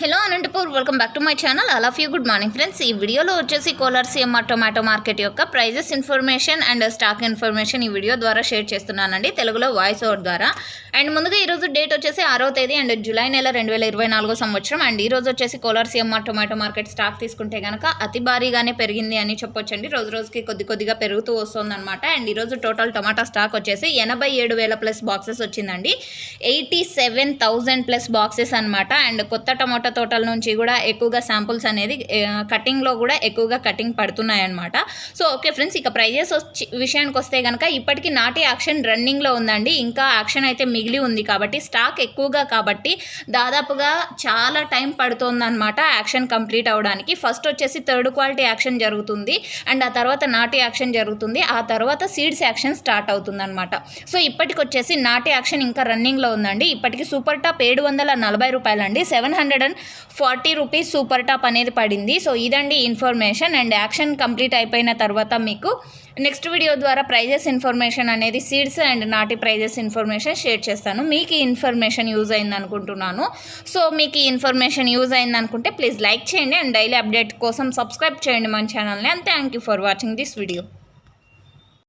Hello Anantapur welcome back to my channel అలా few good morning friends ఈ వీడియోలో వచ్చేసి కోలార్ సిఎంఆర్ టొమాటో మార్కెట్ యొక్క prices information and stock information ఈ video ద్వారా షేర్ చేస్తున్నానండి. తెలుగులో వాయిస్ ఓవర్ ద్వారా. అండ్ ముందుగా ఈరోజు డేట్ వచ్చేసి ఆరో తేదీ అండ్ జూలై నెల రెండు వేల ఇరవై నాలుగో సంవత్సరం. అండ్ ఈ రోజు వచ్చేసి Kolar CMR tomato market stock తీసుకుంటే కనుక అతి భారీగానే పెరిగింది అని చెప్పొచ్చండి. రోజు రోజుకి కొద్ది కొద్దిగా పెరుగుతూ వస్తుందన్నమాట. అండ్ ఈరోజు టోటల్ టొమాటో స్టాక్ వచ్చేసి ఎనభై ఏడు వేల ప్లస్ బాక్సెస్ వచ్చిందండి. Eighty seven thousand plus boxes అనమాట అండ్ కొత్త టమాటో తోటల నుంచి కూడా ఎక్కువగా శాంపుల్స్ అనేది కటింగ్లో కూడా ఎక్కువగా కటింగ్ పడుతున్నాయి అనమాట సో ఓకే ఫ్రెండ్స్ ఇక ప్రైజెస్ వచ్చి విషయానికి వస్తే కనుక ఇప్పటికీ నాటి యాక్షన్ రన్నింగ్లో ఉందండి. ఇంకా యాక్షన్ అయితే మిగిలి ఉంది కాబట్టి స్టాక్ ఎక్కువగా కాబట్టి దాదాపుగా చాలా టైం పడుతుందన్నమాట యాక్షన్ కంప్లీట్ అవ్వడానికి ఫస్ట్ వచ్చేసి థర్డ్ క్వాలిటీ యాక్షన్ జరుగుతుంది. అండ్ ఆ తర్వాత నాటి యాక్షన్ జరుగుతుంది. ఆ తర్వాత సీడ్స్ యాక్షన్ స్టార్ట్ అవుతుందన్నమాట. సో ఇప్పటికి వచ్చేసి నాటి యాక్షన్ ఇంకా రన్నింగ్లో ఉందండి. ఇప్పటికి సూపర్ టాప్ ఏడు వందల నలభై రూపాయలండి. Seven hundred and forty rupees super top అనేది పడింది. సో ఇదండి ఇన్ఫర్మేషన్. అండ్ యాక్షన్ కంప్లీట్ అయిపోయిన తర్వాత మీకు నెక్స్ట్ వీడియో ద్వారా ప్రైజెస్ ఇన్ఫర్మేషన్ అనేది సీడ్స్ అండ్ నాటి ప్రైజెస్ ఇన్ఫర్మేషన్ షేర్ చేస్తాను. మీకు ఈ ఇన్ఫర్మేషన్ యూజ్ అయింది అనుకుంటున్నాను. సో మీకు ఈ ఇన్ఫర్మేషన్ యూజ్ అయింది అనుకుంటే ప్లీజ్ లైక్ చేయండి. అండ్ డైలీ అప్డేట్ కోసం సబ్స్క్రైబ్ చేయండి మన ఛానల్ని. And thank you for watching this video.